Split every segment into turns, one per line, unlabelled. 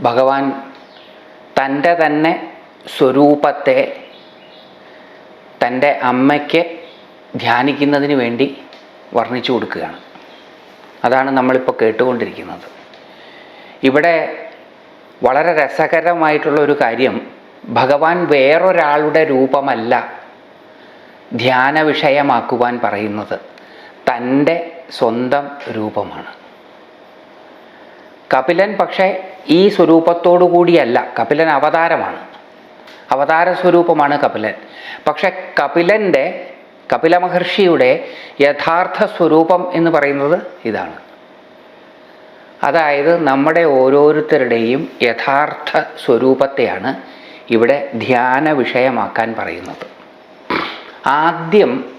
ഭഗവാൻ തന്റെ തന്നെ സ്വരൂപത്തെ തന്റെ അമ്മയ്ക്ക് ധ്യാനിക്കുന്നതിന് വേണ്ടി വർണിച്ചു കൊടുക്കുകയാണ്. അതാണ് നമ്മളിപ്പോൾ കേട്ടുകൊണ്ടിരിക്കുന്നത്. ഇവിടെ വളരെ രസകരമായിട്ടുള്ള ഒരു കാര്യം ഭഗവാൻ വേറൊരാളുടെ രൂപമല്ല ധ്യാന വിഷയമാക്കുവാൻ പറയുന്നത് തന്റെ സ്വന്തം രൂപമാണ്. കപിലൻ പക്ഷേ ഈ സ്വരൂപത്തോടു കൂടിയല്ല. കപിലൻ അവതാരമാണ്. അവതാര സ്വരൂപമാണ് കപിലൻ. പക്ഷെ കപിലന്റെ കപില മഹർഷിയുടെ യഥാർത്ഥ സ്വരൂപം എന്ന് പറയുന്നത് ഇതാണ്. അതായത് നമ്മുടെ ഓരോരുത്തരുടെയും യഥാർത്ഥ സ്വരൂപത്തെയാണ് ഇവിടെ ധ്യാന വിഷയമാക്കാൻ പറയുന്നത്. ആദ്യം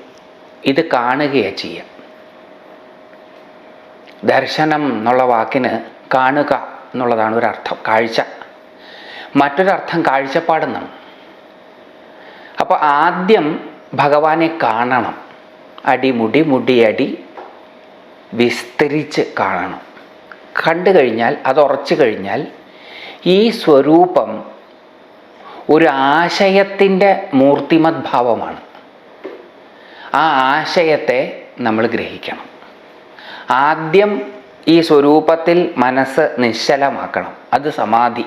ഇത് കാണുകയാണ് ചെയ്യുക ദർശനം എന്നുള്ള വാക്കിന് കാണുക എന്നുള്ളതാണ് ഒരർത്ഥം കാഴ്ച. മറ്റൊരർത്ഥം കാഴ്ചപ്പാടെന്നാണ്. അപ്പോൾ ആദ്യം ഭഗവാനെ കാണണം. അടിമുടി മുടിയടി വിസ്തരിച്ച് കാണണം. കണ്ടു കഴിഞ്ഞാൽ അത് ഉറച്ചു കഴിഞ്ഞാൽ ഈ സ്വരൂപം ഒരു ആശയത്തിന്റെ മൂർത്തിമത് ഭാവമാണ് ആ ആശയത്തെ നമ്മൾ ഗ്രഹിക്കണം. ആദ്യം ഈ സ്വരൂപത്തിൽ മനസ്സ് നിശ്ചലമാക്കണം. അത് സമാധി.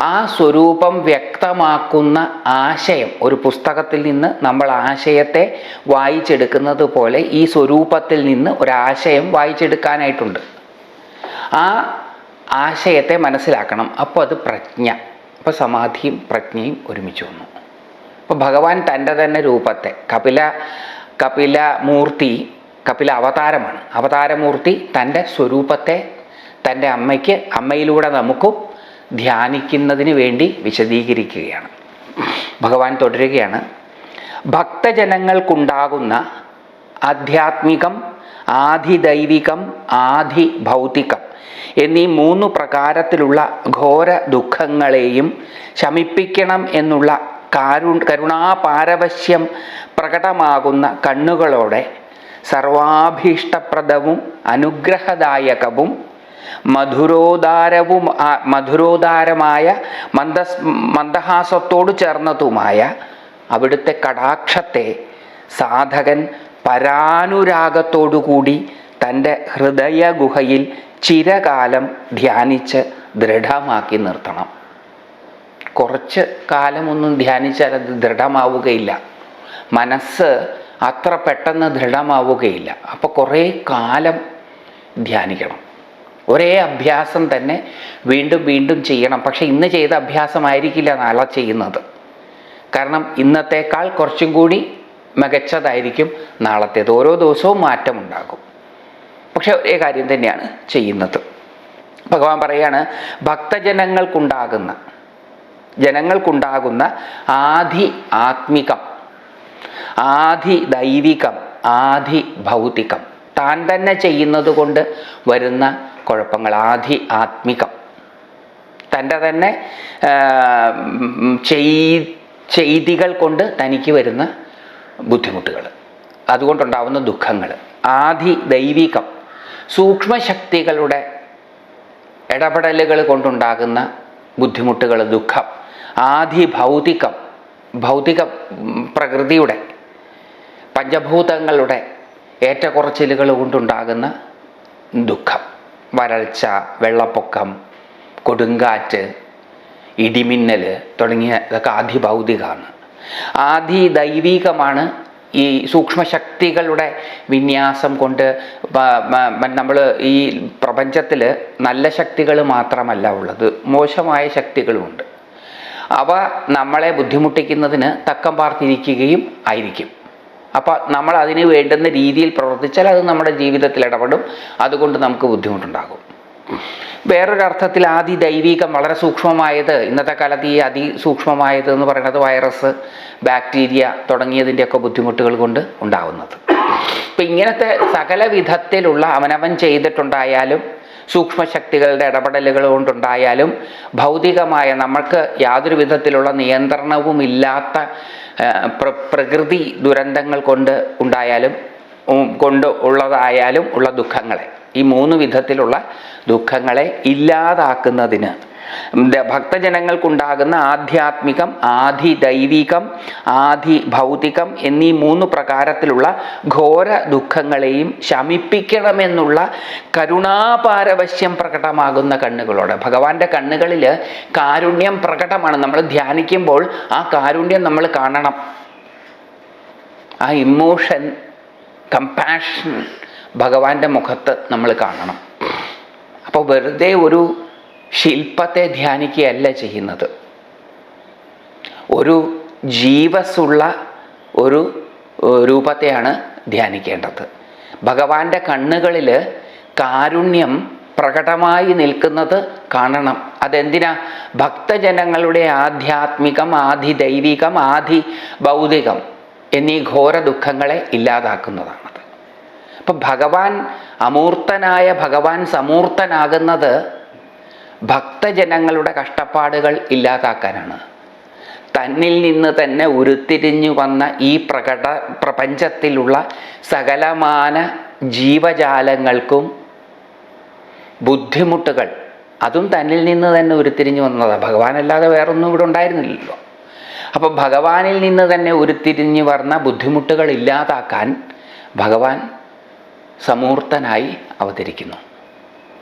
ആ സ്വരൂപം വ്യക്തമാക്കുന്ന ആശയം ഒരു പുസ്തകത്തിൽ നിന്ന് നമ്മൾ ആശയത്തെ വായിച്ചെടുക്കുന്നത് പോലെ ഈ സ്വരൂപത്തിൽ നിന്ന് ഒരാശയം വായിച്ചെടുക്കാനായിട്ടുണ്ട്. ആ ആശയത്തെ മനസ്സിലാക്കണം. അപ്പോൾ അത് പ്രജ്ഞ. അപ്പോൾ സമാധിയും പ്രജ്ഞയും ഒരുമിച്ച് വന്നു. അപ്പോൾ ഭഗവാൻ തന്റെ തന്നെ രൂപത്തെ കപില കപില മൂർത്തി കപില അവതാരമാണ്. അവതാരമൂർത്തി തന്റെ സ്വരൂപത്തെ തന്റെ അമ്മയ്ക്ക് അമ്മയിലൂടെ നമുക്കും ധ്യാനിക്കുന്നതിന് വേണ്ടി വിശദീകരിക്കുകയാണ്. ഭഗവാൻ തുടരുകയാണ്. ഭക്തജനങ്ങൾക്കുണ്ടാകുന്ന ആധ്യാത്മികം ആധിദൈവികം ആധി ഭൗതികം എന്നീ മൂന്ന് പ്രകാരത്തിലുള്ള ഘോര ദുഃഖങ്ങളെയും ശമിപ്പിക്കണം എന്നുള്ള കാരു കരുണാപാരവശ്യം പ്രകടമാകുന്ന കണ്ണുകളോടെ സർവാഭീഷ്ടപ്രദവും അനുഗ്രഹദായകവും മധുരോദാരവും മധുരോദാരമായ മന്ദസ് മന്ദഹാസത്തോട് ചേർന്നതുമായ അവിടുത്തെ കടാക്ഷത്തെ സാധകൻ പരാനുരാഗത്തോടുകൂടി തന്റെ ഹൃദയ ഗുഹയിൽ ചിരകാലം ധ്യാനിച്ച് ദൃഢമാക്കി നിർത്തണം. കുറച്ച് കാലമൊന്നും ധ്യാനിച്ചാൽ അത് ദൃഢമാവുകയില്ല. മനസ്സ് അത്ര പെട്ടെന്ന് ദൃഢമാവുകയില്ല. അപ്പോൾ കുറേ കാലം ധ്യാനിക്കണം. ഒരേ അഭ്യാസം തന്നെ വീണ്ടും വീണ്ടും ചെയ്യണം. പക്ഷേ ഇന്ന് ചെയ്ത അഭ്യാസമായിരിക്കില്ല നാളെ ചെയ്യുന്നത്. കാരണം ഇന്നത്തേക്കാൾ കുറച്ചും കൂടി മികച്ചതായിരിക്കും നാളത്തേത്. ഓരോ ദിവസവും മാറ്റമുണ്ടാകും. പക്ഷേ ഒരേ കാര്യം തന്നെയാണ് ചെയ്യുന്നത്. ഭഗവാൻ പറയാണ് ഭക്തജനങ്ങൾക്കുണ്ടാകുന്ന ജനങ്ങൾക്കുണ്ടാകുന്ന ആധി ആത്മികം. ആധി ദൈവികം ആധി ഭൗതികം താൻ തന്നെ ചെയ്യുന്നത് കൊണ്ട് വരുന്ന കുഴപ്പങ്ങൾ ആധി ആത്മികം. തന്റെ തന്നെ ചെയ്തികൾ കൊണ്ട് തനിക്ക് വരുന്ന ബുദ്ധിമുട്ടുകൾ. അതുകൊണ്ടുണ്ടാവുന്ന ദുഃഖങ്ങൾ. ആധി ദൈവികം സൂക്ഷ്മശക്തികളുടെ ഇടപെടലുകൾ കൊണ്ടുണ്ടാകുന്ന ബുദ്ധിമുട്ടുകൾ ദുഃഖം. ആധി ഭൗതികം ഭൗതിക പ്രകൃതിയുടെ പഞ്ചഭൂതങ്ങളുടെ ഏറ്റക്കുറച്ചിലുകൾ കൊണ്ടുണ്ടാകുന്ന ദുഃഖം വരൾച്ച വെള്ളപ്പൊക്കം കൊടുങ്കാറ്റ് ഇടിമിന്നൽ തുടങ്ങിയ ഇതൊക്കെ ആധിഭൗതികമാണ് ആധി ദൈവികമാണ് ഈ സൂക്ഷ്മശക്തികളുടെ വിന്യാസം കൊണ്ട് നമ്മൾ ഈ പ്രപഞ്ചത്തിൽ നല്ല ശക്തികൾ മാത്രമല്ല ഉള്ളത് മോശമായ ശക്തികളുമുണ്ട് അവ നമ്മളെ ബുദ്ധിമുട്ടിക്കുന്നതിന് തക്കം പാർത്തിരിക്കുകയും ആയിരിക്കും. അപ്പോൾ നമ്മൾ അതിന് വേണ്ടുന്ന രീതിയിൽ പ്രവർത്തിച്ചാൽ അത് നമ്മുടെ ജീവിതത്തിൽ ഇടപെടും. അതുകൊണ്ട് നമുക്ക് ബുദ്ധിമുട്ടുണ്ടാകും. വേറൊരർത്ഥത്തിൽ ആദി ദൈവികം വളരെ സൂക്ഷ്മമായത് ഇന്നത്തെ കാലത്ത് ഈ അതിസൂക്ഷ്മമായത് എന്ന് പറയുന്നത് വൈറസ് ബാക്ടീരിയ തുടങ്ങിയതിന്റെയൊക്കെ ബുദ്ധിമുട്ടുകൾ കൊണ്ട് ഉണ്ടാകുന്നത് അപ്പം ഇങ്ങനത്തെ സകല വിധത്തിലുള്ള അവനവൻ ചെയ്തിട്ടുണ്ടായാലും സൂക്ഷ്മശക്തികളുടെ ഇടപെടലുകൾ കൊണ്ടുണ്ടായാലും ഭൗതികമായ നമ്മൾക്ക് യാതൊരു വിധത്തിലുള്ള നിയന്ത്രണവും ഇല്ലാത്ത പ്ര പ്രകൃതി ദുരന്തങ്ങൾ കൊണ്ട് ഉണ്ടായാലും കൊണ്ട് ഉള്ളതായാലും ഉള്ള ദുഃഖങ്ങളെ. ഈ മൂന്ന് വിധത്തിലുള്ള ദുഃഖങ്ങളെ ഇല്ലാതാക്കുന്നതിന് ഭക്തജനങ്ങൾക്കുണ്ടാകുന്ന ആധ്യാത്മികം ആധി ദൈവികം ആധി ഭൗതികം എന്നീ മൂന്ന് പ്രകാരത്തിലുള്ള ഘോര ദുഃഖങ്ങളെയും ശമിപ്പിക്കണമെന്നുള്ള കരുണാപാരവശ്യം പ്രകടമാകുന്ന കണ്ണുകളോടെ. ഭഗവാന്റെ കണ്ണുകളിൽ കാരുണ്യം പ്രകടമാണ്. നമ്മൾ ധ്യാനിക്കുമ്പോൾ ആ കാരുണ്യം നമ്മൾ കാണണം. ആ ഇമോഷൻ കമ്പാഷൻ ഭഗവാന്റെ മുഖത്ത് നമ്മൾ കാണണം. അപ്പോൾ വെറുതെ ഒരു ശില്പത്തെ ധ്യാനിക്കുകയല്ല ചെയ്യുന്നത്. ഒരു ജീവസുള്ള ഒരു രൂപത്തെയാണ് ധ്യാനിക്കേണ്ടത്. ഭഗവാന്റെ കണ്ണുകളിൽ കാരുണ്യം പ്രകടമായി നിൽക്കുന്നത് കാണണം. അതെന്തിനാ? ഭക്തജനങ്ങളുടെ ആധ്യാത്മികം ആധി ദൈവികം ആധി ഭൗതികം എന്നീ ഘോര ദുഃഖങ്ങളെ ഇല്ലാതാക്കുന്നതാണത്. അപ്പം ഭഗവാൻ അമൂർത്തനായ ഭഗവാൻ സമൂർത്തനാകുന്നത് ഭക്തജനങ്ങളുടെ കഷ്ടപ്പാടുകൾ ഇല്ലാതാക്കാനാണ്. തന്നിൽ നിന്ന് തന്നെ ഉരുത്തിരിഞ്ഞു വന്ന ഈ പ്രകട പ്രപഞ്ചത്തിലുള്ള സകലമാന ജീവജാലങ്ങൾക്കും ബുദ്ധിമുട്ടുകൾ അതും തന്നിൽ നിന്ന് തന്നെ ഉരുത്തിരിഞ്ഞു വന്നതാണ് ഭഗവാനല്ലാതെ വേറൊന്നും ഇവിടെ ഉണ്ടായിരുന്നില്ലല്ലോ. അപ്പോൾ ഭഗവാനിൽ നിന്ന് തന്നെ ഉരുത്തിരിഞ്ഞു വന്ന ബുദ്ധിമുട്ടുകൾ ഇല്ലാതാക്കാൻ ഭഗവാൻ സമൂർത്തനായി അവതരിക്കുന്നു.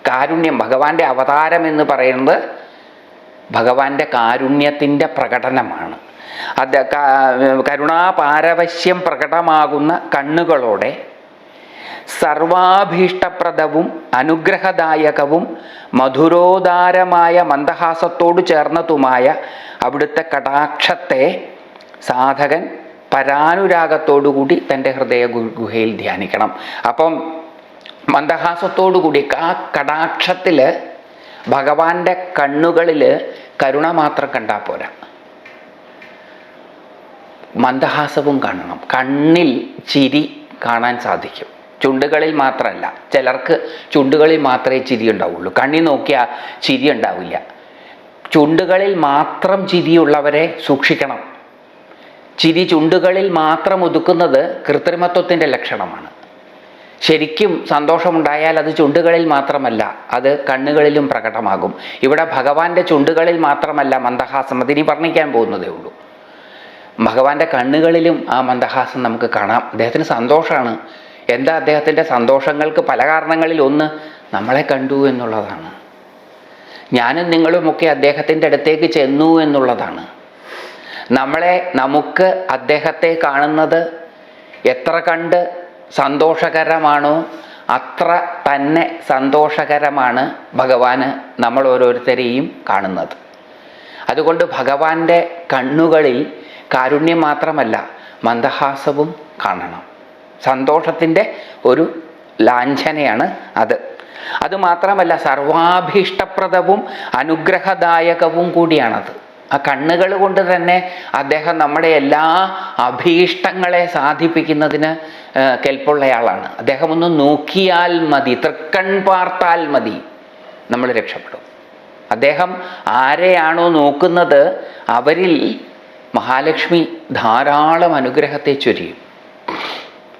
കാരുണ്യം ഭഗവാന്റെ അവതാരം എന്ന് പറയുന്നത് ഭഗവാന്റെ കാരുണ്യത്തിന്റെ പ്രകടനമാണ്. അത് കരുണാപാരവശ്യം പ്രകടമാകുന്ന കണ്ണുകളോടെ സർവാഭീഷ്ടപ്രദവും അനുഗ്രഹദായകവും മധുരോദാരമായ മന്ദഹാസത്തോട് ചേർന്നതുമായ അവിടുത്തെ കടാക്ഷത്തെ സാധകൻ പരാനുരാഗത്തോടുകൂടി തന്റെ ഹൃദയ ഗുഹയിൽ ധ്യാനിക്കണം. അപ്പം മന്ദഹാസത്തോടുകൂടി ആ കടാക്ഷത്തിൽ ഭഗവാന്റെ കണ്ണുകളിൽ കരുണ മാത്രം കണ്ടാൽ പോരാ. മന്ദഹാസവും കാണണം. കണ്ണിൽ ചിരി കാണാൻ സാധിക്കും. ചുണ്ടുകളിൽ മാത്രമല്ല ചിലർക്ക് ചുണ്ടുകളിൽ മാത്രമേ ചിരി ഉണ്ടാവുള്ളൂ. കണ്ണി നോക്കിയാൽ ചിരി ഉണ്ടാവില്ല. ചുണ്ടുകളിൽ മാത്രം ചിരിയുള്ളവരെ സൂക്ഷിക്കണം. ചിരി ചുണ്ടുകളിൽ മാത്രം ഒതുക്കുന്നത് കൃത്രിമത്വത്തിന്റെ ലക്ഷണമാണ്. ശരിക്കും സന്തോഷമുണ്ടായാൽ അത് ചുണ്ടുകളിൽ മാത്രമല്ല അത് കണ്ണുകളിലും പ്രകടമാകും. ഇവിടെ ഭഗവാന്റെ ചുണ്ടുകളിൽ മാത്രമല്ല മന്ദഹാസം അതിനി വർണിക്കാൻ പോകുന്നതേ ഉള്ളൂ. ഭഗവാന്റെ കണ്ണുകളിലും ആ മന്ദഹാസം നമുക്ക് കാണാം. അദ്ദേഹത്തിന് സന്തോഷമാണ് എന്താ അദ്ദേഹത്തിന്റെ സന്തോഷങ്ങൾക്ക് പല കാരണങ്ങളിൽ ഒന്ന് നമ്മളെ കണ്ടു എന്നുള്ളതാണ്. ഞാനും നിങ്ങളുമൊക്കെ അദ്ദേഹത്തിന്റെ അടുത്തേക്ക് ചെന്നു എന്നുള്ളതാണ്. നമ്മളെ നമുക്ക് അദ്ദേഹത്തെ കാണുന്നത് എത്ര കണ്ട് സന്തോഷകരമാണോ? അത്ര തന്നെ സന്തോഷകരമാണ് ഭഗവാന് നമ്മൾ ഓരോരുത്തരെയും കാണുന്നത്. അതുകൊണ്ട് ഭഗവാന്റെ കണ്ണുകളിൽ കാരുണ്യം മാത്രമല്ല മന്ദഹാസവും കാണണം. സന്തോഷത്തിന്റെ ഒരു ലാഞ്ചനയാണ് അത്. അതുമാത്രമല്ല സർവാഭീഷ്ടപ്രദവും അനുഗ്രഹദായകവും കൂടിയാണത്. ആ കണ്ണുകൾ കൊണ്ട് തന്നെ അദ്ദേഹം നമ്മുടെ എല്ലാ അഭീഷ്ടങ്ങളെ സാധിപ്പിക്കുന്നതിന് കെൽപ്പുള്ളയാളാണ്. അദ്ദേഹം ഒന്ന് നോക്കിയാൽ മതി തൃക്കൺ പാർത്താൽ മതി നമ്മൾ രക്ഷപ്പെടും. അദ്ദേഹം ആരെയാണോ നോക്കുന്നത് അവരിൽ മഹാലക്ഷ്മി ധാരാളം അനുഗ്രഹത്തെ ചൊരിയും.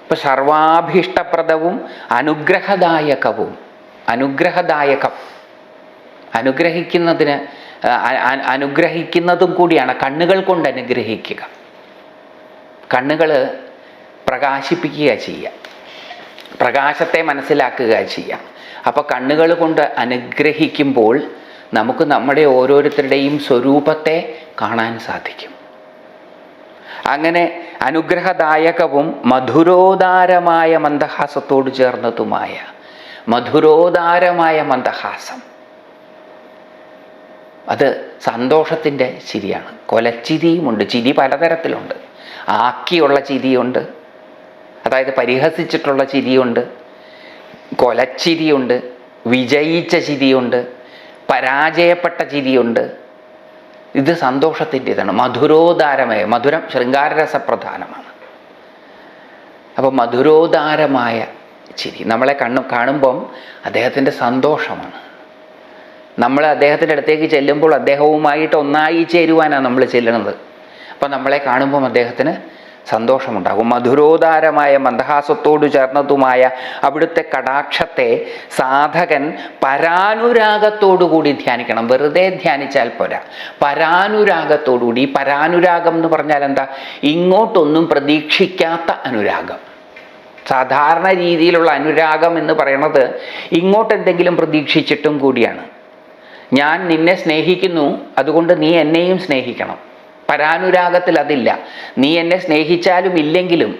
ഇപ്പം സർവാഭീഷ്ടപ്രദവും അനുഗ്രഹദായകവും അനുഗ്രഹദായകം. അനുഗ്രഹിക്കുന്നതിന് അനുഗ്രഹിക്കുന്നതും കൂടിയാണ് കണ്ണുകൾ കൊണ്ട് അനുഗ്രഹിക്കുക. കണ്ണുകൾ പ്രകാശിപ്പിക്കുക ചെയ്യുക. പ്രകാശത്തെ മനസ്സിലാക്കുക ചെയ്യുക. അപ്പോൾ കണ്ണുകൾ കൊണ്ട് അനുഗ്രഹിക്കുമ്പോൾ നമുക്ക് നമ്മുടെ ഓരോരുത്തരുടെയും സ്വരൂപത്തെ കാണാൻ സാധിക്കും. അങ്ങനെ അനുഗ്രഹദായകവും മധുരോദാരമായ മന്ദഹാസത്തോട് ചേർന്നതുമായ മധുരോദാരമായ മന്ദഹാസം അത് സന്തോഷത്തിന്റെ ചിരിയാണ്. കൊലച്ചിരിയുമുണ്ട്. ചിരി പലതരത്തിലുണ്ട്. ആക്കിയുള്ള ചിരിയുണ്ട്. അതായത് പരിഹസിച്ചിട്ടുള്ള ചിരിയുണ്ട്. കൊലച്ചിരിയുണ്ട്. വിജയിച്ച ചിരിയുണ്ട്. പരാജയപ്പെട്ട ചിരിയുണ്ട്. ഇത് സന്തോഷത്തിന്റെതാണ്. മധുരോദാരമായ മധുരം ശൃംഗാരരസപ്രധാനമാണ്. അപ്പോൾ മധുരോദാരമായ ചിരി. നമ്മളെ കണ്ണു കാണുമ്പം അദ്ദേഹത്തിന്റെ സന്തോഷമാണ്. നമ്മൾ അദ്ദേഹത്തിന്റെ അടുത്തേക്ക് ചെല്ലുമ്പോൾ അദ്ദേഹവുമായിട്ട് ഒന്നായി ചേരുവാനാണ് നമ്മൾ ചെല്ലുന്നത്. അപ്പം നമ്മളെ കാണുമ്പം അദ്ദേഹത്തിന് സന്തോഷമുണ്ടാകും. മധുരോദാരമായ മന്ദഹാസത്തോടു ചേർന്നതുമായ അവിടുത്തെ കടാക്ഷത്തെ സാധകൻ പരാനുരാഗത്തോടുകൂടി ധ്യാനിക്കണം. വെറുതെ ധ്യാനിച്ചാൽ പോരാ. പരാനുരാഗത്തോടുകൂടി ഈ പരാനുരാഗം എന്ന് പറഞ്ഞാൽ എന്താ? ഇങ്ങോട്ടൊന്നും പ്രതീക്ഷിക്കാത്ത അനുരാഗം. സാധാരണ രീതിയിലുള്ള അനുരാഗം എന്ന് പറയുന്നത് ഇങ്ങോട്ടെന്തെങ്കിലും പ്രതീക്ഷിച്ചിട്ടും കൂടിയാണ്. ഞാൻ നിന്നെ സ്നേഹിക്കുന്നു അതുകൊണ്ട് നീ എന്നെയും സ്നേഹിക്കണം. പരാനുരാഗത്തിൽ അതില്ല. നീ എന്നെ സ്നേഹിച്ചാലും ഇല്ലെങ്കിലും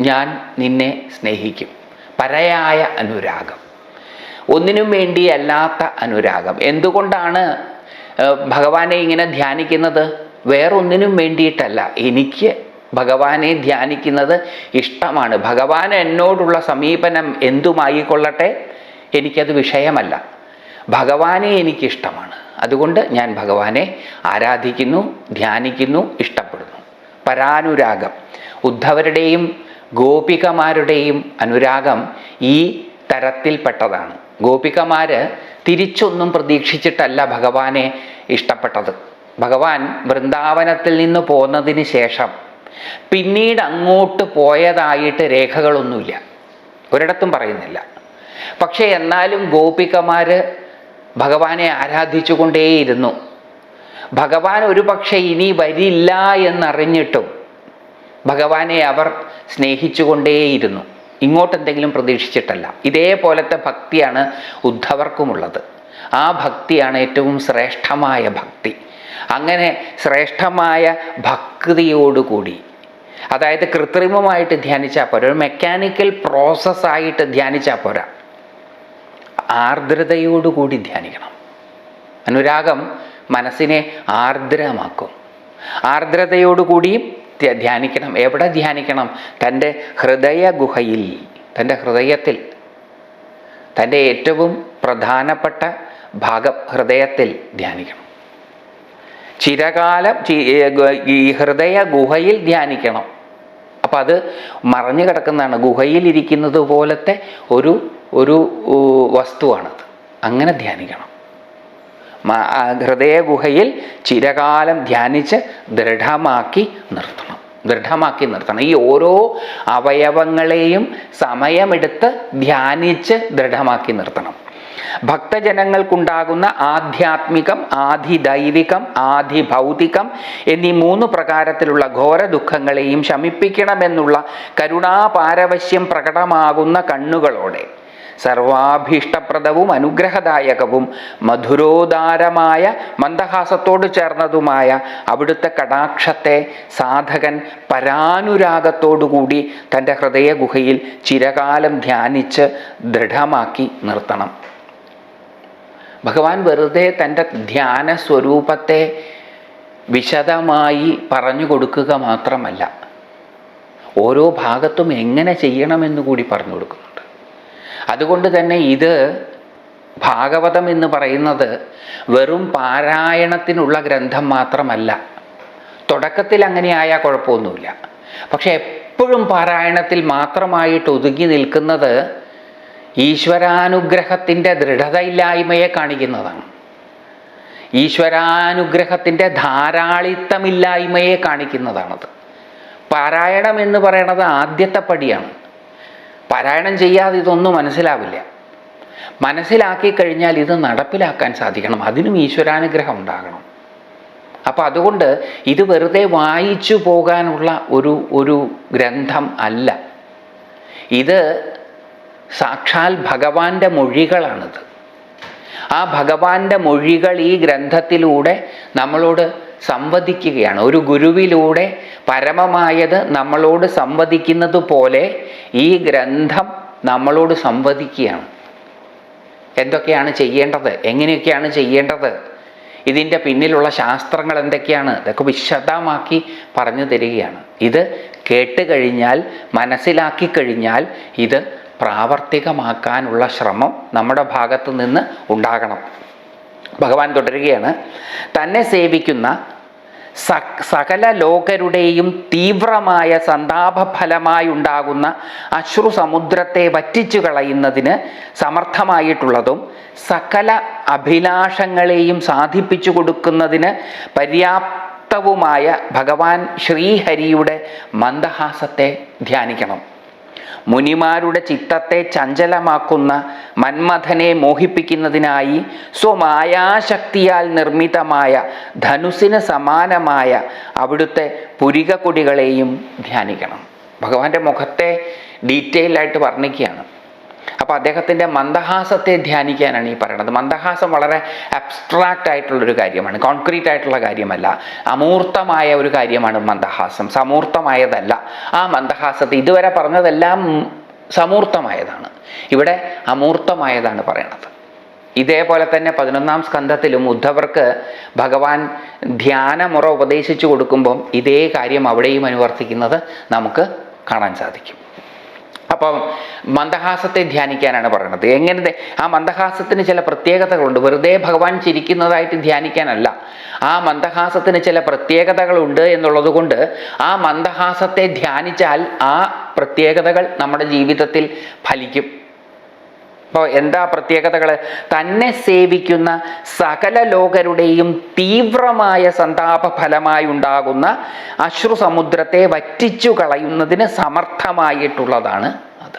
ഞാൻ നിന്നെ സ്നേഹിക്കും. പരയായ അനുരാഗം. ഒന്നിനും വേണ്ടിയല്ലാത്ത അനുരാഗം. എന്തുകൊണ്ടാണ് ഭഗവാനെ ഇങ്ങനെ ധ്യാനിക്കുന്നത്? വേറൊന്നിനും വേണ്ടിയിട്ടല്ല. എനിക്ക് ഭഗവാനെ ധ്യാനിക്കുന്നത് ഇഷ്ടമാണ്. ഭഗവാൻ എന്നോടുള്ള സമീപനം എന്തുമായിക്കൊള്ളട്ടെ? എനിക്കത് വിഷയമല്ല. ഭഗവാനെ എനിക്കിഷ്ടമാണ്. അതുകൊണ്ട് ഞാൻ ഭഗവാനെ ആരാധിക്കുന്നു ധ്യാനിക്കുന്നു ഇഷ്ടപ്പെടുന്നു. പരാനുരാഗം. ഉദ്ധവരുടെയും ഗോപികമാരുടെയും അനുരാഗം ഈ തരത്തിൽപ്പെട്ടതാണ്. ഗോപികമാര് തിരിച്ചൊന്നും പ്രതീക്ഷിച്ചിട്ടല്ല ഭഗവാനെ ഇഷ്ടപ്പെട്ടത്. ഭഗവാൻ വൃന്ദാവനത്തിൽ നിന്ന് പോന്നതിന് ശേഷം പിന്നീട് അങ്ങോട്ട് പോയതായിട്ട് രേഖകളൊന്നുമില്ല. ഒരിടത്തും പറയുന്നില്ല. പക്ഷേ എന്നാലും ഗോപികമാര് ഭഗവാനെ ആരാധിച്ചുകൊണ്ടേയിരുന്നു. ഭഗവാൻ ഒരു പക്ഷേ ഇനി വരില്ല എന്നറിഞ്ഞിട്ടും ഭഗവാനെ അവർ സ്നേഹിച്ചുകൊണ്ടേയിരുന്നു. ഇങ്ങോട്ടെന്തെങ്കിലും പ്രതീക്ഷിച്ചിട്ടല്ല. ഇതേപോലത്തെ ഭക്തിയാണ് ഉദ്ധവർക്കുമുള്ളത്. ആ ഭക്തിയാണ് ഏറ്റവും ശ്രേഷ്ഠമായ ഭക്തി. അങ്ങനെ ശ്രേഷ്ഠമായ ഭക്തിയോടുകൂടി അതായത് കൃത്രിമമായിട്ട് ധ്യാനിച്ചാൽ പോരാ ഒരു മെക്കാനിക്കൽ പ്രോസസ്സായിട്ട് ധ്യാനിച്ചാൽ പോരാ. ആർദ്രതയോടുകൂടി ധ്യാനിക്കണം. അനുരാഗം മനസ്സിനെ ആർദ്രമാക്കും. ആർദ്രതയോടുകൂടിയും ധ്യ- ധ്യാനിക്കണം. എവിടെ ധ്യാനിക്കണം? തന്റെ ഹൃദയ ഗുഹയിൽ തന്റെ ഹൃദയത്തിൽ. തന്റെ ഏറ്റവും പ്രധാനപ്പെട്ട ഭാഗം ഹൃദയത്തിൽ ധ്യാനിക്കണം. ചിരകാലം ഈ ഹൃദയ ഗുഹയിൽ ധ്യാനിക്കണം. അപ്പം അത് മറഞ്ഞു കിടക്കുന്നതാണ് ഗുഹയിൽ ഇരിക്കുന്നത് പോലത്തെ ഒരു ഒരു വസ്തുവാണത്. അങ്ങനെ ധ്യാനിക്കണം. ഹൃദയഗുഹയിൽ ഹൃദയ ഗുഹയിൽ ചിരകാലം ധ്യാനിച്ച് ദൃഢമാക്കി നിർത്തണം. ദൃഢമാക്കി നിർത്തണം. ഈ ഓരോ അവയവങ്ങളെയും സമയമെടുത്ത് ധ്യാനിച്ച് ദൃഢമാക്കി നിർത്തണം. ഭക്തജനങ്ങൾക്കുണ്ടാകുന്ന ആധ്യാത്മികം ആധിദൈവികം ആധിഭൗതികം എന്നീ മൂന്ന് പ്രകാരത്തിലുള്ള ഘോര ദുഃഖങ്ങളെയും ശമിപ്പിക്കണമെന്നുള്ള കരുണാപാരവശ്യം പ്രകടമാകുന്ന കണ്ണുകളോടെ സർവാഭീഷ്ടപ്രദവും അനുഗ്രഹദായകവും മധുരോദാരമായ മന്ദഹാസത്തോട് ചേർന്നതുമായ അവിടുത്തെ കടാക്ഷത്തെ സാധകൻ പരാനുരാഗത്തോടുകൂടി തന്റെ ഹൃദയ ഗുഹയിൽ ചിരകാലം ധ്യാനിച്ച് ദൃഢമാക്കി നിർത്തണം. ഭഗവാൻ വെറുതെ തന്റെ ധ്യാന സ്വരൂപത്തെ വിശദമായി പറഞ്ഞു കൊടുക്കുക മാത്രമല്ല ഓരോ ഭാഗത്തും എങ്ങനെ ചെയ്യണമെന്ന് കൂടി പറഞ്ഞു കൊടുക്കുന്നുണ്ട് അതുകൊണ്ട് തന്നെ ഇത് ഭാഗവതം എന്ന് പറയുന്നത് വെറും പാരായണത്തിനുള്ള ഗ്രന്ഥം മാത്രമല്ല. തുടക്കത്തിൽ അങ്ങനെ ആയാൽ കുഴപ്പമൊന്നുമില്ല. പക്ഷെ എപ്പോഴും പാരായണത്തിൽ മാത്രമായിട്ട് ഒതുങ്ങി നിൽക്കുന്നത് ഈശ്വരാനുഗ്രഹത്തിന്റെ ദൃഢതയില്ലായ്മയെ കാണിക്കുന്നതാണ്. ഈശ്വരാനുഗ്രഹത്തിന്റെ ധാരാളിത്തമില്ലായ്മയെ കാണിക്കുന്നതാണത്. പാരായണം എന്ന് പറയുന്നത് ആദ്യത്തെ പടിയാണ്. പാരായണം ചെയ്യാതെ ഇതൊന്നും മനസ്സിലാവില്ല. മനസ്സിലാക്കി കഴിഞ്ഞാൽ ഇത് നടപ്പിലാക്കാൻ സാധിക്കണം. അതിനും ഈശ്വരാനുഗ്രഹം ഉണ്ടാകണം. അപ്പം അതുകൊണ്ട് ഇത് വെറുതെ വായിച്ചു പോകാനുള്ള ഒരു ഒരു ഗ്രന്ഥം അല്ല. ഇത് സാക്ഷാൽ ഭഗവാന്റെ മൊഴികളാണിത്. ആ ഭഗവാന്റെ മൊഴികൾ ഈ ഗ്രന്ഥത്തിലൂടെ നമ്മളോട് സംവദിക്കുകയാണ്. ഒരു ഗുരുവിലൂടെ പരമമായത് നമ്മളോട് സംവദിക്കുന്നത് പോലെ ഈ ഗ്രന്ഥം നമ്മളോട് സംവദിക്കുകയാണ്. എന്തൊക്കെയാണ് ചെയ്യേണ്ടത്? എങ്ങനെയൊക്കെയാണ് ചെയ്യേണ്ടത്? ഇതിന്റെ പിന്നിലുള്ള ശാസ്ത്രങ്ങൾ എന്തൊക്കെയാണ്? ഇതൊക്കെ വിശദമാക്കി പറഞ്ഞു തരികയാണ്. ഇത് കേട്ട് കഴിഞ്ഞാൽ മനസ്സിലാക്കി കഴിഞ്ഞാൽ ഇത് പ്രാവർത്തികമാക്കാനുള്ള ശ്രമം നമ്മുടെ ഭാഗത്തു നിന്ന് ഉണ്ടാകണം. ഭഗവാൻ തുടരുകയാണ്. തന്നെ സേവിക്കുന്ന സകല ലോകരുടെയും തീവ്രമായ സന്താപഫലമായി ഉണ്ടാകുന്ന അശ്രു സമുദ്രത്തെ വറ്റിച്ചു കളയുന്നതിന് സമർത്ഥമായിട്ടുള്ളതും സകല അഭിലാഷങ്ങളെയും സാധിപ്പിച്ചു കൊടുക്കുന്നതിന് പര്യാപ്ത പര്യാപ്തവുമായ ഭഗവാൻ ശ്രീഹരിയുടെ മന്ദഹാസത്തെ ധ്യാനിക്കണം. മുനിമാരുടെ ചിത്തത്തെ ചഞ്ചലമാക്കുന്ന മന്മഥനെ മോഹിപ്പിക്കുന്നതിനായി സ്വമായാശക്തിയാൽ നിർമ്മിതമായ ധനുസിന് സമാനമായ അവിടുത്തെ പുരികക്കൊടികളെയും ധ്യാനിക്കണം. ഭഗവാന്റെ മുഖത്തെ ഡീറ്റെയിൽ ആയിട്ട് വർണിക്കുകയാണ്. അപ്പോൾ അദ്ദേഹത്തിന്റെ മന്ദഹാസത്തെ ധ്യാനിക്കാനാണ് ഈ പറയുന്നത് മന്ദഹാസം വളരെ അബ്സ്ട്രാക്റ്റ് ആയിട്ടുള്ളൊരു കാര്യമാണ്. കോൺക്രീറ്റ് ആയിട്ടുള്ള കാര്യമല്ല. അമൂർത്തമായ ഒരു കാര്യമാണ് മന്ദഹാസം. സമൂർത്തമായതല്ല. ആ മന്ദഹാസത്തെ ഇതുവരെ പറഞ്ഞതെല്ലാം സമൂർത്തമായതാണ്. ഇവിടെ അമൂർത്തമായതാണ് പറയണത്. ഇതേപോലെ തന്നെ പതിനൊന്നാം സ്കന്ധത്തിലും ഉദ്ധവർക്ക് ഭഗവാൻ ധ്യാനമുറ ഉപദേശിച്ചു കൊടുക്കുമ്പം ഇതേ കാര്യം അവിടെയും അനുവർത്തിക്കുന്നത് നമുക്ക് കാണാൻ സാധിക്കും. അപ്പം മന്ദഹാസത്തെ ധ്യാനിക്കാനാണ് പറയുന്നത്. എങ്ങനെ ആ മന്ദഹാസത്തിന് ചില പ്രത്യേകതകളുണ്ട്. വെറുതെ ഭഗവാൻ ചിരിക്കുന്നതായിട്ട് ധ്യാനിക്കാനല്ല. ആ മന്ദഹാസത്തിന് ചില പ്രത്യേകതകളുണ്ട് എന്നുള്ളത് കൊണ്ട് ആ മന്ദഹാസത്തെ ധ്യാനിച്ചാൽ ആ പ്രത്യേകതകൾ നമ്മുടെ ജീവിതത്തിൽ ഫലിക്കും. അപ്പോൾ എന്താ പ്രത്യേകതകൾ? തന്നെ സേവിക്കുന്ന സകല ലോകരുടെയും തീവ്രമായ സന്താപ ഫലമായി ഉണ്ടാകുന്ന അശ്രു സമുദ്രത്തെ വറ്റിച്ചു കളയുന്നതിന് സമർത്ഥമായിട്ടുള്ളതാണ് അത്.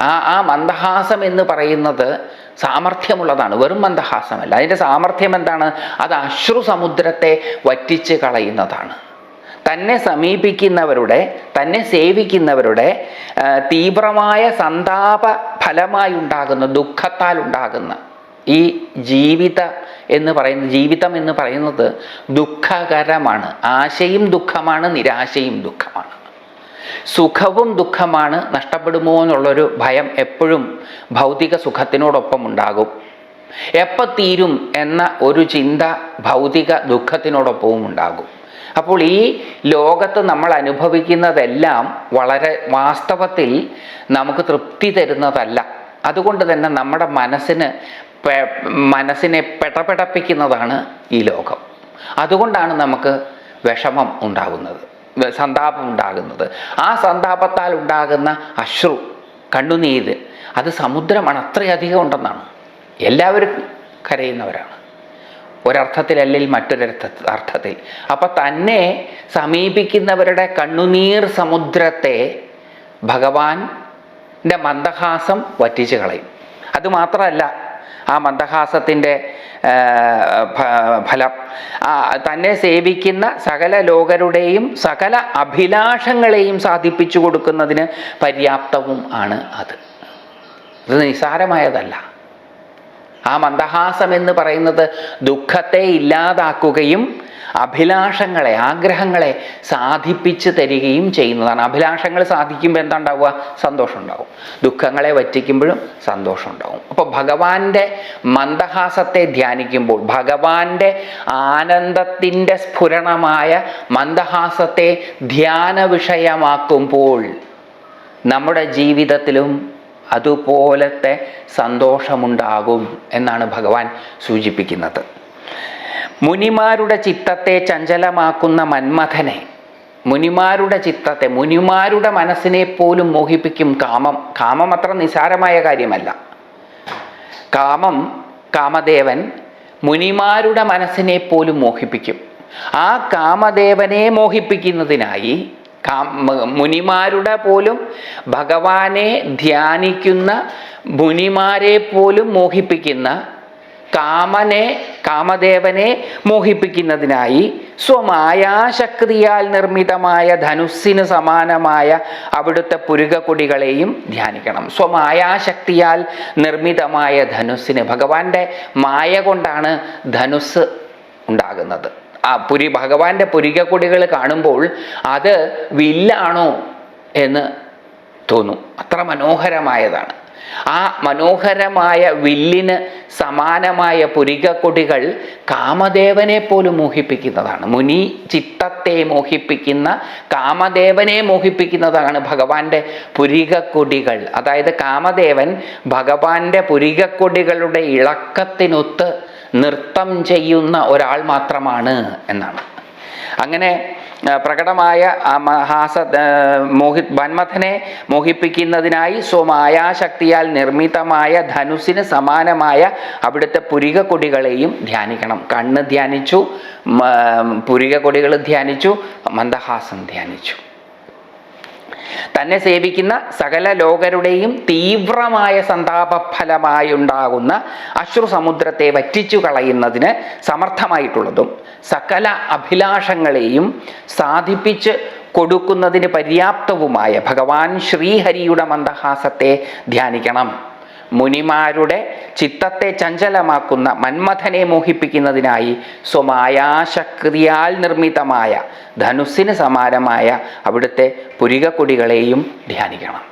ആ ആ മന്ദഹാസം എന്ന് പറയുന്നത് സാമർഥ്യമുള്ളതാണ് വെറും മന്ദഹാസമല്ല. അതിന്റെ സാമർഥ്യം എന്താണ്? അത് അശ്രു സമുദ്രത്തെ വറ്റിച്ച് കളയുന്നതാണ്. തന്നെ സമീപിക്കുന്നവരുടെ തന്നെ സേവിക്കുന്നവരുടെ തീവ്രമായ സന്താപ ഫലമായി ഉണ്ടാകുന്ന ദുഃഖത്താൽ ഉണ്ടാകുന്ന ഈ ജീവിത എന്ന് പറയുന്ന ജീവിതം എന്ന് പറയുന്നത് ദുഃഖകരമാണ്. ആശയും ദുഃഖമാണ് നിരാശയും ദുഃഖമാണ്. സുഖവും ദുഃഖമാണ് നഷ്ടപ്പെടുമോ എന്നുള്ളൊരു ഭയം എപ്പോഴും ഭൗതിക സുഖത്തിനോടൊപ്പം ഉണ്ടാകും എപ്പോൾ തീരും എന്ന ഒരു ചിന്ത ഭൗതിക ദുഃഖത്തിനോടൊപ്പവും ഉണ്ടാകും. അപ്പോൾ ഈ ലോകത്ത് നമ്മൾ അനുഭവിക്കുന്നതെല്ലാം വളരെ വാസ്തവത്തിൽ നമുക്ക് തൃപ്തി തരുന്നതല്ല. അതുകൊണ്ട് തന്നെ നമ്മുടെ മനസ്സിന് മനസ്സിനെ പെടപെടപ്പിക്കുന്നതാണ് ഈ ലോകം. അതുകൊണ്ടാണ് നമുക്ക് വിഷമം ഉണ്ടാകുന്നത് സന്താപം ഉണ്ടാകുന്നത്. ആ സന്താപത്താൽ ഉണ്ടാകുന്ന അശ്രു കണ്ണുനീര് അത് സമുദ്രമാണ് അത്രയധികം ഉണ്ടെന്നാണ്. എല്ലാവരും കരയുന്നവരാണ്. ഒരർത്ഥത്തിലല്ലെങ്കിൽ മറ്റൊരർത്ഥ അർത്ഥത്തിൽ. അപ്പം തന്നെ സമീപിക്കുന്നവരുടെ കണ്ണുനീർ സമുദ്രത്തെ ഭഗവാന്റെ മന്ദഹാസം വറ്റിച്ചു കളയും. അതുമാത്രമല്ല ആ മന്ദഹാസത്തിന്റെ ഫലം തന്നെ സേവിക്കുന്ന സകല ലോകരുടെയും സകല അഭിലാഷങ്ങളെയും സാധിപ്പിച്ചു കൊടുക്കുന്നതിന് പര്യാപ്തവും ആണ് അത്. ഇത് നിസ്സാരമായതല്ല. ആ മന്ദഹാസം എന്ന് പറയുന്നത് ദുഃഖത്തെ ഇല്ലാതാക്കുകയും അഭിലാഷങ്ങളെ ആഗ്രഹങ്ങളെ സാധിപ്പിച്ച് തരികയും ചെയ്യുന്നതാണ്. അഭിലാഷങ്ങൾ സാധിക്കുമ്പോൾ എന്താ ഉണ്ടാവുക സന്തോഷം ഉണ്ടാവും ദുഃഖങ്ങളെ വറ്റിക്കുമ്പോഴും സന്തോഷം ഉണ്ടാവും അപ്പോൾ ഭഗവാന്റെ മന്ദഹാസത്തെ ധ്യാനിക്കുമ്പോൾ ഭഗവാന്റെ ആനന്ദത്തിന്റെ സ്ഫുരണമായ മന്ദഹാസത്തെ ധ്യാന വിഷയമാക്കുമ്പോൾ നമ്മുടെ ജീവിതത്തിലും അതുപോലത്തെ സന്തോഷമുണ്ടാകും എന്നാണ് ഭഗവാൻ സൂചിപ്പിക്കുന്നത്. മുനിമാരുടെ ചിത്തത്തെ ചഞ്ചലമാക്കുന്ന മന്മഥനെ മുനിമാരുടെ ചിത്തത്തെ മുനിമാരുടെ മനസ്സിനെ പോലും മോഹിപ്പിക്കും കാമം. കാമം അത്ര നിസാരമായ കാര്യമല്ല. കാമം കാമദേവൻ മുനിമാരുടെ മനസ്സിനെ പോലും മോഹിപ്പിക്കും. ആ കാമദേവനെ മോഹിപ്പിക്കുന്നതിനായി മുനിമാരുടെ പോലും ഭഗവാനെ ധ്യാനിക്കുന്ന മുനിമാരെ പോലും മോഹിപ്പിക്കുന്ന കാമനെ കാമദേവനെ മോഹിപ്പിക്കുന്നതിനായി സ്വമായാശക്തിയാൽ നിർമ്മിതമായ ധനുസ്സിന് സമാനമായ അവിടുത്തെ പുരുകക്കൊടികളെയും ധ്യാനിക്കണം. സ്വമായാശക്തിയാൽ നിർമ്മിതമായ ധനുസ്സിന് ഭഗവാന്റെ മായ കൊണ്ടാണ് ധനുസ് ഉണ്ടാകുന്നത്. ആ പുരി ഭഗവാന്റെ പുരികക്കൊടികൾ കാണുമ്പോൾ അത് വില്ലാണോ എന്ന് തോന്നും. അത്ര മനോഹരമായതാണ്. ആ മനോഹരമായ വില്ലിന് സമാനമായ പുരികക്കൊടികൾ കാമദേവനെ പോലും മോഹിപ്പിക്കുന്നതാണ്. മുനി ചിത്തത്തെ മോഹിപ്പിക്കുന്ന കാമദേവനെ മോഹിപ്പിക്കുന്നതാണ് ഭഗവാന്റെ പുരികക്കൊടികൾ. അതായത് കാമദേവൻ ഭഗവാന്റെ പുരികക്കൊടികളുടെ ഇളക്കത്തിനൊത്ത് നൃത്തം ചെയ്യുന്ന ഒരാൾ മാത്രമാണ് എന്നാണ്. അങ്ങനെ പ്രകടമായ ആ മഹാസ മോഹി വന്മഥനെ മോഹിപ്പിക്കുന്നതിനായി സ്വമായാശക്തിയാൽ നിർമ്മിതമായ ധനുസിന് സമാനമായ അവിടുത്തെ പുരിക കൊടികളെയും ധ്യാനിക്കണം. കണ്ണ് ധ്യാനിച്ചു പുരിക കൊടികൾ ധ്യാനിച്ചു മന്ദഹാസം ധ്യാനിച്ചു. തന്നെ സേവിക്കുന്ന സകല ലോകരുടെയും തീവ്രമായ സന്താപഫലമായുണ്ടാകുന്ന അശ്രുസമുദ്രത്തെ വറ്റിച്ചു കളയുന്നതിന് സമർത്ഥമായിട്ടുള്ളതും സകല അഭിലാഷങ്ങളെയും സാധിപ്പിച്ച് കൊടുക്കുന്നതിന് പര്യാപ്തവുമായ ഭഗവാൻ ശ്രീഹരിയുടെ മന്ദഹാസത്തെ ധ്യാനിക്കണം. മുനിമാരുടെ ചിത്തത്തെ ചഞ്ചലമാക്കുന്ന മന്മഥനെ മോഹിപ്പിക്കുന്നതിനായി സ്വമായാശക്തിയാൽ നിർമ്മിതമായ ധനുസ്സിന് സമാനമായ അവിടുത്തെ പുരികക്കൊടികളെയും ധ്യാനിക്കണം.